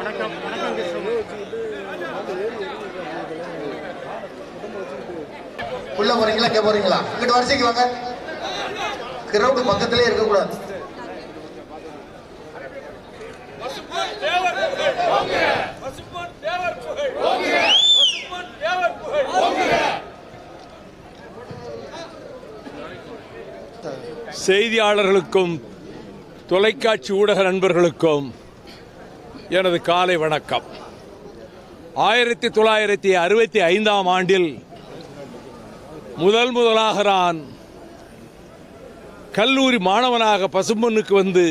வணக்கம். வணக்கம் உள்ள போறீங்களா? கே போறீங்களா? இங்கிட்ட வரிசைக்கு வாங்க. கிரவுண்டு பக்கத்திலே இருக்கக்கூடாது. செய்தியாளர்களுக்கும் தொலைக்காட்சி ஊடக நண்பர்களுக்கும் எனது காலை வணக்கம். ஆயிரத்தி தொள்ளாயிரத்தி அறுபத்தி ஐந்தாம் ஆண்டில் முதல் முதலாக நான் கல்லூரி மாணவனாக பசும்பொன்னுக்கு வந்து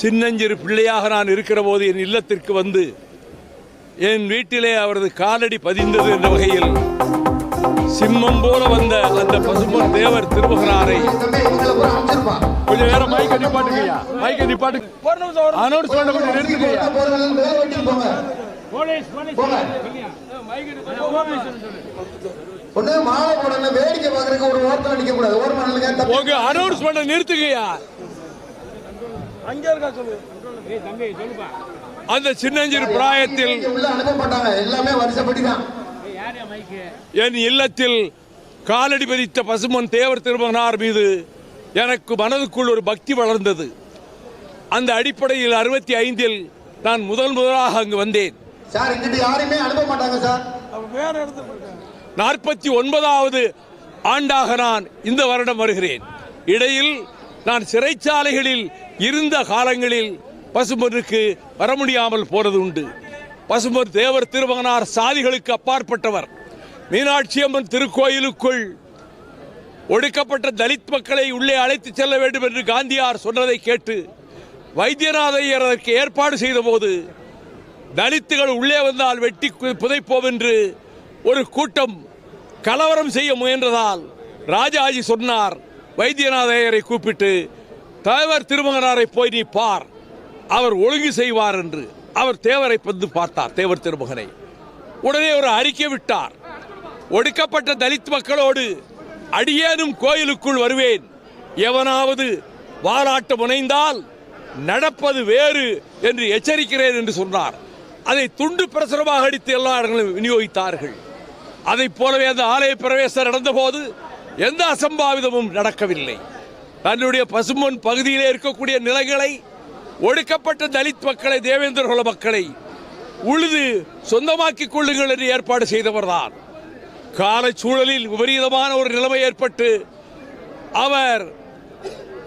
சின்னஞ்சிறு பிள்ளையாக நான் இருக்கிற போது என் இல்லத்திற்கு வந்து என் வீட்டிலே அவரது காலடி பதிந்தது என்ற வகையில் சிம்மம் போல வந்த அந்த பசும்பொன் தேவர் திருமகனாரை கொஞ்சம் நேரம் மைக்க நிப்பாட்டுங்கய்யா. மைக்க நிப்பாட்டு. அனௌன்ஸ் பண்ண கொஞ்சம் நிறுத்துங்கய்யா. போறவங்க வேலை வெட்டிட்டு போங்க போங்க ஒண்ணு மாலை போடணும் வேடிக்கை பார்க்கறதுக்கு ஒரு ஓரத்துல நிக்க கூடாது. ஓரமா நில்லுங்க தம்பி உங்க அனௌன்ஸ் பண்ண நிறுத்துங்கய்யா. அந்த சின்னஞ்சிறு பிராயத்தில் உள்ள அனுப்ப மாட்டாங்க எல்லாமே வருஷப்படி தான் என் இல்லத்தில் காலடி பதித்த பசுமன் தேவர் திருமகனார் மீது எனக்கு மனதுக்குள் ஒரு பக்தி வளர்ந்தது. அந்த அடிப்படையில் அறுபத்தி ஐந்தில் நான் முதல் முதலாக அங்கு வந்தேன். நாற்பத்தி ஒன்பதாவது ஆண்டாக நான் இந்த வருடம் வருகிறேன். இடையில் நான் சிறைச்சாலைகளில் இருந்த காலங்களில் பசும்பொன்னுக்கு வர முடியாமல் போனது உண்டு. பசும்பொன் தேவர் திருமகனார் சாதிகளுக்கு அப்பாற்பட்டவர். மீனாட்சி அம்மன் திருக்கோயிலுக்குள் ஒடுக்கப்பட்ட தலித் மக்களை உள்ளே அழைத்து செல்ல வேண்டும் என்று காந்தியார் சொன்னதை கேட்டு வைத்தியநாதையர் அதற்கு ஏற்பாடு செய்தபோது தலித்துகள் உள்ளே வந்தால் வெட்டி புதைப்போம் என்று ஒரு கூட்டம் கலவரம் செய்ய முயன்றதால் ராஜாஜி சொன்னார். வைத்தியநாதையரை கூப்பிட்டு தலைவர் திருமகனாரை போய் நீ பார் அவர் ஒழுங்கு செய்வார் என்று. அவர் தேவரை வந்து பார்த்தார் தேவர் திருமகனை. உடனே ஒரு அறிக்கை விட்டார். ஒடுக்கப்பட்ட தலித் மக்களோடு அடியேனும் கோயிலுக்குள் வருவேன். எவனாவது வாலாட்ட முனைந்தால் நடப்பது வேறு என்று எச்சரிக்கிறேன் என்று சொன்னார். அதை துண்டு பிரசுரமாக அடித்து எல்லா விநியோகித்தார்கள். அதைப் போலவே அந்த ஆலய பிரவேசம் நடந்தபோது எந்த அசம்பாவிதமும் நடக்கவில்லை. தன்னுடைய பசும்பொன் பகுதியிலே இருக்கக்கூடிய நிலங்களை ஒடுக்கப்பட்ட தலித் மக்களை தேவேந்திர குல மக்களை உழுது சொந்தமாக்கிக் கொள்ளுங்கள் என்று ஏற்பாடு செய்தவர்தான். காலச்சூழலில் விபரீதமான ஒரு நிலைமை ஏற்பட்டு அவர்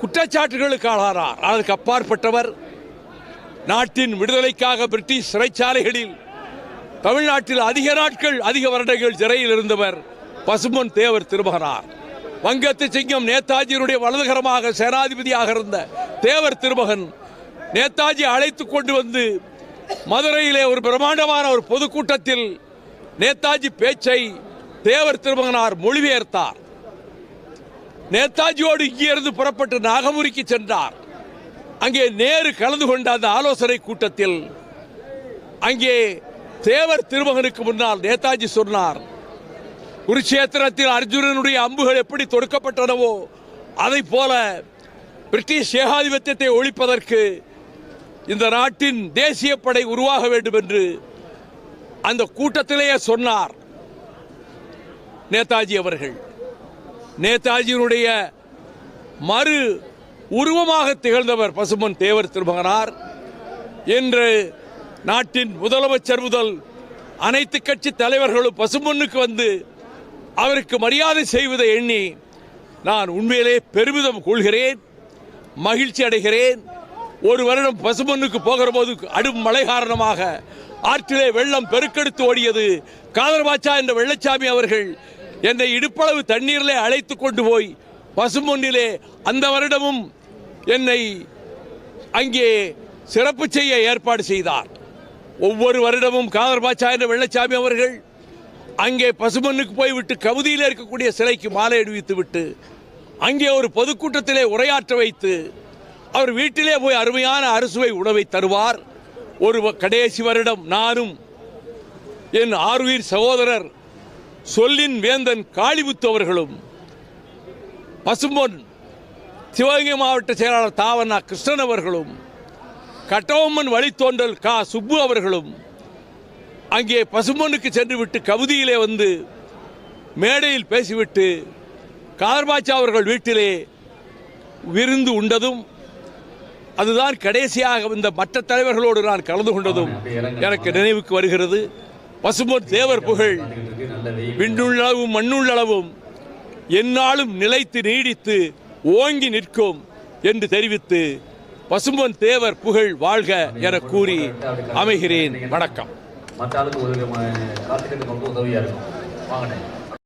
குற்றச்சாட்டுகளுக்கு ஆளானார். அதற்கு அப்பாற்பட்டவர் நாட்டின் விடுதலைக்காக பிரிட்டிஷ் சிறைச்சாலைகளில் தமிழ்நாட்டில் அதிக நாட்கள் அதிக வருடங்கள் சிறையில் இருந்தவர் பசுமன் தேவர் திருமகனார். வங்கத்து சிங்கம் நேதாஜியினுடைய வலதுகரமாக சேனாதிபதியாக இருந்த தேவர் திருமகன் நேதாஜி அழைத்து கொண்டு வந்து மதுரையிலே ஒரு பிரம்மாண்டமான ஒரு பொதுக்கூட்டத்தில் நேதாஜி பேச்சை தேவர் திருமகனார் மொழிபெயர்த்தார். நேதாஜியோடு இங்கிருந்து புறப்பட்டு நாகமுரிக்கு சென்றார். அங்கே நேரு கலந்து கொண்ட அந்த ஆலோசனை கூட்டத்தில் அங்கே தேவர் திருமகனுக்கு முன்னால் நேதாஜி சொன்னார் குருட்சேத்திரத்தில் அர்ஜுனனுடைய அம்புகள் எப்படி தொடுக்கப்பட்டனவோ அதை போல பிரிட்டிஷ் ஏகாதிபத்தியத்தை ஒழிப்பதற்கு இந்த நாட்டின் தேசிய படை உருவாக வேண்டும் என்று அந்த கூட்டத்திலேயே சொன்னார் நேதாஜி அவர்கள். நேதாஜியினுடைய மறு உருவமாக திகழ்ந்தவர் பசுமன் தேவர் திருமகனார். இன்று நாட்டின் முதலமைச்சர் முதல் அனைத்து கட்சி தலைவர்களும் பசுமொன்னுக்கு வந்து அவருக்கு மரியாதை செய்வதை எண்ணி நான் உண்மையிலே பெருமிதம் கொள்கிறேன் மகிழ்ச்சி அடைகிறேன். ஒரு வருடம் பசுமண்ணுக்கு போகிற போது அடும் மழை காரணமாக ஆற்றிலே வெள்ளம் பெருக்கெடுத்து ஓடியது. காதர்பாச்சா என்ற வெள்ளச்சாமி அவர்கள் என்னை இடுப்பளவு தண்ணீரிலே அழைத்து கொண்டு போய் பசுமொன்னிலே அந்த வருடமும் என்னை அங்கே சிறப்பு செய்ய ஏற்பாடு செய்தார். ஒவ்வொரு வருடமும் காதர்பாச்சா என்ற வெள்ளச்சாமி அவர்கள் அங்கே பசுமண்ணுக்கு போய்விட்டு கவுதியில் இருக்கக்கூடிய சிலைக்கு மாலை அணிவித்து விட்டு அங்கே ஒரு பொதுக்கூட்டத்திலே உரையாற்ற வைத்து அவர் வீட்டிலே போய் அருமையான அறுசுவை உணவை தருவார். ஒரு கடைசி வருடம் நானும் என் ஆர்வீர் சகோதரர் சொல்லின் வேந்தன் காளிமுத்து அவர்களும் பசும்பொன் சிவகங்கை மாவட்ட செயலாளர் தாவண்ணா கிருஷ்ணன் அவர்களும் கட்டவம்மன் வழித்தோன்றல் கா சுப்பு அவர்களும் அங்கே பசும்பொன்னுக்கு சென்று விட்டு கவுதியிலே வந்து மேடையில் பேசிவிட்டு காதர்பாட்சா அவர்கள் வீட்டிலே விருந்து உண்டதும் அதுதான் கடைசியாக இந்த மற்ற தலைவர்களோடு நான் கலந்து கொண்டதும் எனக்கு நினைவுக்கு வருகிறது. பசும்பொன் தேவர் புகழ் விண்ணுள்ளளவும் மண்ணுள்ளளவும் எந்நாளும் நிலைத்து நீடித்து ஓங்கி நிற்கும் என்று தெரிவித்து பசும்பொன் தேவர் புகழ் வாழ்க என கூறி அமைகிறேன். வணக்கம். மற்ற ஆளுக்கு ஒரு காத்துக்கிட்டு ரொம்ப உதவியா இருக்கும். வாங்கினேன்